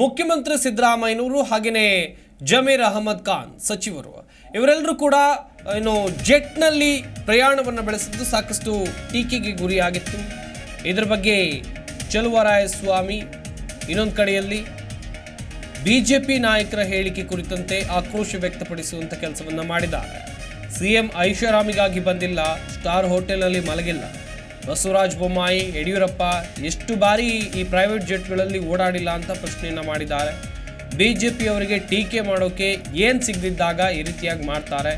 ಮುಖ್ಯಮಂತ್ರಿ ಸಿದ್ದರಾಮಯ್ಯನವರು ಹಾಗೆಯೇ ಜಮೀರ್ ಅಹಮದ್ ಖಾನ್ ಸಚಿವರು. ಇವರೆಲ್ಲರೂ ಕೂಡ, ಏನು, ಜೆಟ್ನಲ್ಲಿ ಪ್ರಯಾಣವನ್ನು ಬೆಳೆಸಿದ್ದು ಸಾಕಷ್ಟು ಟೀಕೆಗೆ ಗುರಿಯಾಗಿತ್ತು. ಇದರ ಬಗ್ಗೆ ಚಲುವರಾಯಸ್ವಾಮಿ ಇನ್ನೊಂದು ಕಡೆಯಲ್ಲಿ ಬಿ ಜೆ ಪಿ ನಾಯಕರ ಹೇಳಿಕೆ ಕುರಿತಂತೆ ಆಕ್ರೋಶ ವ್ಯಕ್ತಪಡಿಸುವಂಥ ಕೆಲಸವನ್ನು ಮಾಡಿದ್ದಾರೆ. ಸಿಎಂ ಐಷಾರಾಮಿಗಾಗಿ ಬಂದಿಲ್ಲ, ಸ್ಟಾರ್ ಹೋಟೆಲ್ನಲ್ಲಿ ಮಲಗಿಲ್ಲ. ಬಸವರಾಜ ಬೊಮ್ಮಾಯಿ, ಯಡಿಯೂರಪ್ಪ ಎಷ್ಟು ಬಾರಿ ಈ ಪ್ರೈವೇಟ್ ಜೆಟ್ಗಳಲ್ಲಿ ಓಡಾಡಿಲ್ಲ ಅಂತ ಪ್ರಶ್ನೆಯನ್ನು ಮಾಡಿದ್ದಾರೆ. ಬಿ ಬಿಜೆಪಿ ಅವರಿಗೆ ಟೀಕೆ ಮಾಡೋಕೆ ಏನು ಸಿಗದಿದ್ದಾಗ ಈ ರೀತಿಯಾಗಿ ಮಾಡ್ತಾರೆ.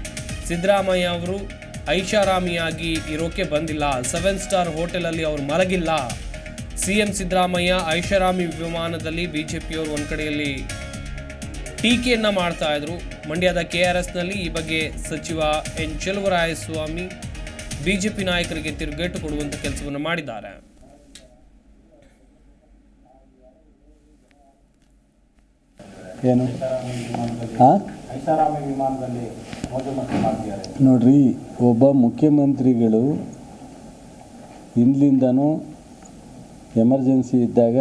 ಸಿದ್ದರಾಮಯ್ಯ ಅವರು ಐಷಾರಾಮಿಯಾಗಿ ಇರೋಕೆ ಬಂದಿಲ್ಲ. ಸೆವೆನ್ ಸ್ಟಾರ್ ಹೋಟೆಲಲ್ಲಿ ಅವರು ಮಲಗಿಲ್ಲ. ಸಿಎಂ ಸಿದ್ದರಾಮಯ್ಯ ಐಷಾರಾಮಿ ವಿಮಾನದಲ್ಲಿ ಬಿ ಜೆ ಪಿಯವರು ಒಂದು ಕಡೆಯಲ್ಲಿ ಟೀಕೆಯನ್ನು ಮಾಡ್ತಾ ಇದ್ರು. ಮಂಡ್ಯದ ಕೆ ಆರ್ ಎಸ್ನಲ್ಲಿ ಈ ಬಗ್ಗೆ ಸಚಿವ ಎನ್ ಚೆಲುವರಾಯಸ್ವಾಮಿ ಬಿಜೆಪಿ ನಾಯಕರಿಗೆ ತಿರುಗೇಟು ಕೊಡುವಂತ ಕೆಲಸವನ್ನು ಮಾಡಿದ್ದಾರೆ. ಏನು? ನೋಡ್ರಿ, ಒಬ್ಬ ಮುಖ್ಯಮಂತ್ರಿಗಳು ಹಿಂದ್ಲಿಂದನೂ ಎಮರ್ಜೆನ್ಸಿ ಇದ್ದಾಗ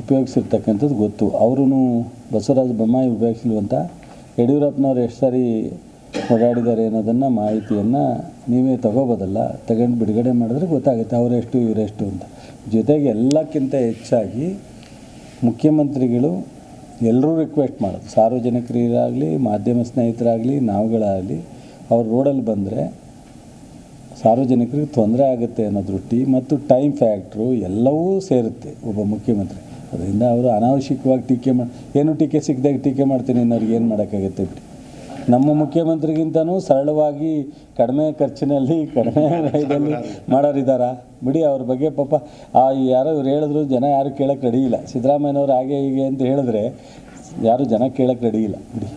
ಉಪಯೋಗಿಸಿರ್ತಕ್ಕಂಥದ್ದು ಗೊತ್ತು. ಅವರು ಬಸವರಾಜ ಬೊಮ್ಮಾಯಿ ಉಪಯೋಗಿಸಿಲ್ವಂತ ಯಡಿಯೂರಪ್ಪನವ್ರು ಎಷ್ಟು ಸಾರಿ ಓಡಾಡಿದ್ದಾರೆ ಅನ್ನೋದನ್ನು ಮಾಹಿತಿಯನ್ನು ನೀವೇ ತಗೋಬೋದಲ್ಲ ತಗೊಂಡು ಬಿಡುಗಡೆ ಮಾಡಿದ್ರೆ ಗೊತ್ತಾಗುತ್ತೆ ಅವರೆಷ್ಟು ಇವರೆಷ್ಟು ಅಂತ. ಜೊತೆಗೆ ಎಲ್ಲಕ್ಕಿಂತ ಹೆಚ್ಚಾಗಿ ಮುಖ್ಯಮಂತ್ರಿಗಳು ಎಲ್ಲರೂ ರಿಕ್ವೆಸ್ಟ್ ಮಾಡೋದು. ಸಾರ್ವಜನಿಕರಿಗಾಗಲಿ ಮಾಧ್ಯಮ ಸ್ನೇಹಿತರಾಗಲಿ, ನಾವುಗಳಾಗಲಿ, ಅವ್ರು ರೋಡಲ್ಲಿ ಬಂದರೆ ಸಾರ್ವಜನಿಕರಿಗೆ ತೊಂದರೆ ಆಗುತ್ತೆ ಅನ್ನೋ ದೃಷ್ಟಿ ಮತ್ತು ಟೈಮ್ ಫ್ಯಾಕ್ಟ್ರು ಎಲ್ಲವೂ ಸೇರುತ್ತೆ ಒಬ್ಬ ಮುಖ್ಯಮಂತ್ರಿ. ಅದರಿಂದ ಅವರು ಅನಾವಶ್ಯಕವಾಗಿ ಟೀಕೆ ಮಾಡಿ, ಏನು ಟೀಕೆ ಸಿಕ್ಕಿದಾಗ ಟೀಕೆ ಮಾಡ್ತೀನಿ ಅನ್ನೋರಿಗೆ ಏನು ಮಾಡೋಕ್ಕಾಗುತ್ತೆ ಬಿಡಿ. ನಮ್ಮ ಮುಖ್ಯಮಂತ್ರಿಗಿಂತನೂ ಸರಳವಾಗಿ ಕಡಿಮೆ ಖರ್ಚಿನಲ್ಲಿ ಕಡಿಮೆ ಇದರಲ್ಲಿ ಮಾಡೋರಿದ್ದಾರಾ? ಬಿಡಿ ಅವ್ರ ಬಗ್ಗೆ ಪಾಪ ಆ ಯಾರೋ ಇವ್ರು ಹೇಳಿದ್ರು ಜನ ಯಾರು ಕೇಳಕ್ಕೆ ರೆಡಿ ಇಲ್ಲ. ಸಿದ್ದರಾಮಯ್ಯನವ್ರು ಹಾಗೆ ಹೀಗೆ ಅಂತ ಹೇಳಿದ್ರೆ ಯಾರು ಜನ ಕೇಳಕ್ಕೆ ರೆಡಿ ಇಲ್ಲ. ಬಿಡಿ.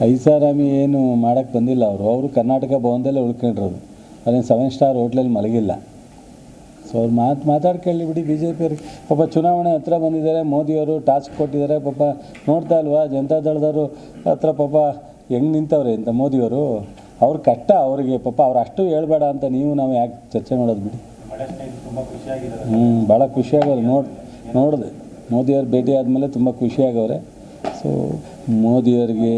ಐಸಾರಾಮಿ ಏನು ಮಾಡೋಕ್ಕೆ ಬಂದಿಲ್ಲ ಅವರು. ಅವರು ಕರ್ನಾಟಕ ಭವನದಲ್ಲೇ ಉಳ್ಕೊಂಡಿರೋದು. ಅದೇನು ಸೆವೆನ್ ಸ್ಟಾರ್ ಹೋಟ್ಲಲ್ಲಿ ಮಲಗಿಲ್ಲ. ಸೊ ಅವ್ರು ಮಾತು, ಮಾತಾಡ್ಕೊಳ್ಳಿ ಬಿಡಿ ಬಿ ಜೆ ಪಿಯವ್ರಿಗೆ ಪಾಪ ಚುನಾವಣೆ ಹತ್ರ ಬಂದಿದ್ದಾರೆ, ಮೋದಿಯವರು ಟಾಸ್ಕ್ ಕೊಟ್ಟಿದ್ದಾರೆ, ಪಾಪ ನೋಡ್ತಾ ಇಲ್ವಾ ಜನತಾದಳದವರು ಹತ್ರ ಪಾಪ ಹೆಂಗೆ ನಿಂತವ್ರೆ ಅಂತ ಮೋದಿಯವರು. ಅವ್ರ ಕಷ್ಟ ಅವರಿಗೆ, ಪಾಪ ಅವ್ರು ಅಷ್ಟು ಹೇಳ್ಬೇಡ ಅಂತ ನೀವು, ನಾವು ಯಾಕೆ ಚರ್ಚೆ ಮಾಡೋದು ಬಿಡಿ. ಹ್ಞೂ ಭಾಳ ಖುಷಿಯಾಗವ್ರೆ ನೋಡಿ, ನೋಡಿದೆ. ಮೋದಿಯವ್ರು ಭೇಟಿ ಆದಮೇಲೆ ತುಂಬ ಖುಷಿಯಾಗವ್ರೆ. ಸೊ ಮೋದಿಯವರಿಗೆ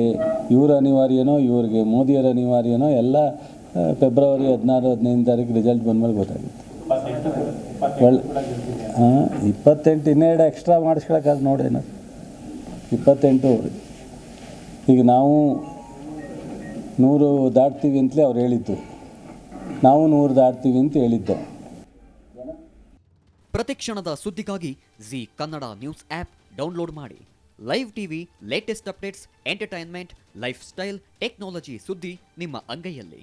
ಇವ್ರ ಅನಿವಾರ್ಯನೋ, ಇವ್ರಿಗೆ ಮೋದಿಯವ್ರ ಅನಿವಾರ್ಯನೋ, ಎಲ್ಲ ಫೆಬ್ರವರಿ ಹದಿನಾರು ಹದಿನೈದು ತಾರೀಕು ರಿಸಲ್ಟ್ ಬಂದಮೇಲೆ ಗೊತ್ತಾಗುತ್ತೆ. ಒಳ್ಳೆ ಹಾಂ ಇಪ್ಪತ್ತೆಂಟು ಇನ್ನೆರಡು ಎಕ್ಸ್ಟ್ರಾ ಮಾಡಿಸ್ಕೊಳಕ್ಕಾದ್ರೆ ನೋಡೇನು ಇಪ್ಪತ್ತೆಂಟು ಈಗ ನಾವು ನೂರು ದಾಟ್ತೀವಿ ಅಂತಲೇ ಅವ್ರು ಹೇಳಿದ್ದು. ನಾವು ನೂರು ದಾಟ್ತೀವಿ ಅಂತ ಹೇಳಿದ್ದು. ಪ್ರತಿಕ್ಷಣದ ಸುದ್ದಿಗಾಗಿ Zee Kannada news app download ಮಾಡಿ. Live TV latest updates entertainment lifestyle technology ಸುದ್ದಿ ನಿಮ್ಮ ಅಂಗೈಯಲ್ಲಿ.